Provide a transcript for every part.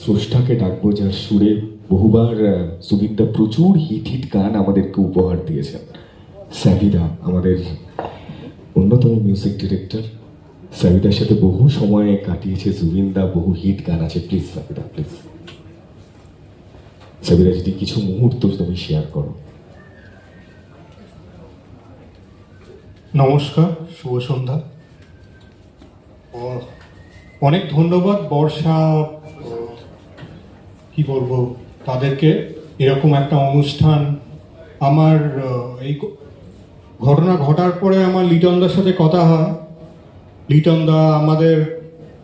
স্রষ্টাকে ডাকবো যার সুরে বহুবার সুবিন্দা প্রচুর হিট হিট গান আমাদেরকে উপহার দিয়েছেন। সাবিদা, আমাদের অন্যতম মিউজিক ডিরেক্টর সাবিদার সাথে বহু সময় কাটিয়েছে জুবিন্দা বহু হিট গান আছে। প্লিজ সাবিদা প্লিজ সাবিদা, যদি কিছু মুহূর্ত তুমি শেয়ার করো। নমস্কার, শুভ সন্ধ্যা। অনেক ধন্যবাদ বর্ষা কি বলব, তাদেরকে এরকম একটা অনুষ্ঠান আমার এই ঘটনা ঘটার পরে আমার লিটনদার সাথে কথা হয়। লিটনদা আমাদের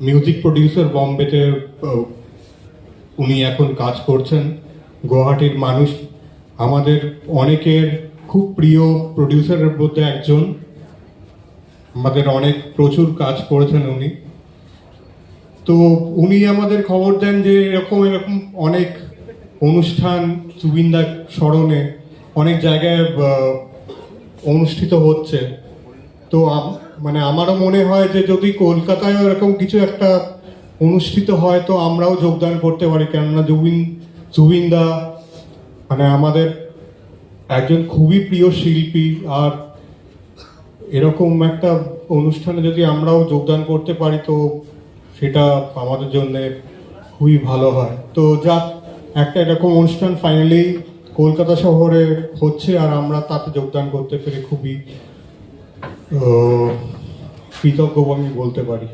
মিউজিক প্রডিউসার বম্বেতে উনি এখন কাজ করছেন। গুয়াহাটির মানুষ, আমাদের অনেকের খুব প্রিয় প্রডিউসারের মধ্যে একজন। আমাদের অনেক প্রচুর কাজ করেছেন উনি। তো উনি আমাদের খবর দেন যে এরকম এরকম অনেক অনুষ্ঠান জুবিনদার স্মরণে অনেক জায়গায় অনুষ্ঠিত হচ্ছে। তো মানে আমারও মনে হয় যে যদি কলকাতায় এরকম কিছু একটা অনুষ্ঠিত হয়, তো আমরাও যোগদান করতে পারি। কেননা জুবিন জুবিনদা মানে আমাদের একজন খুবই প্রিয় শিল্পী, আর এরকম একটা অনুষ্ঠানে যদি আমরাও যোগদান করতে পারি, তো সেটা আমাদের জন্য খুবই ভালো হয়। তো যাক, একটা এরকম অনুষ্ঠান ফাইনালি কলকাতা শহরে হচ্ছে আর আমরা তাতে যোগদান করতে পেরে খুবই কৃতজ্ঞ আমি বলতে পারি।